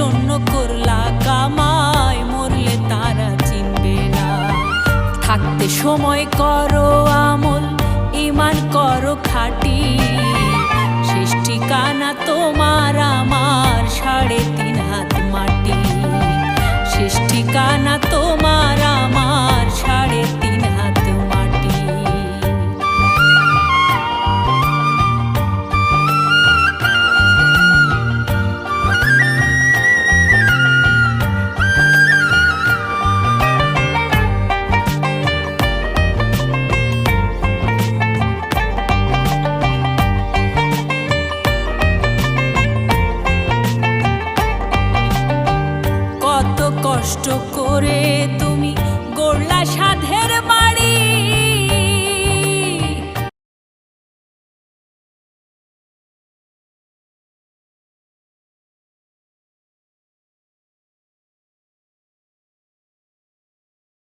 জন্য করলা কামায় মরলে তারা চিনবে না। থাকতে সময় করো আমল ইমান করো খাটি। কষ্ট করে তুমি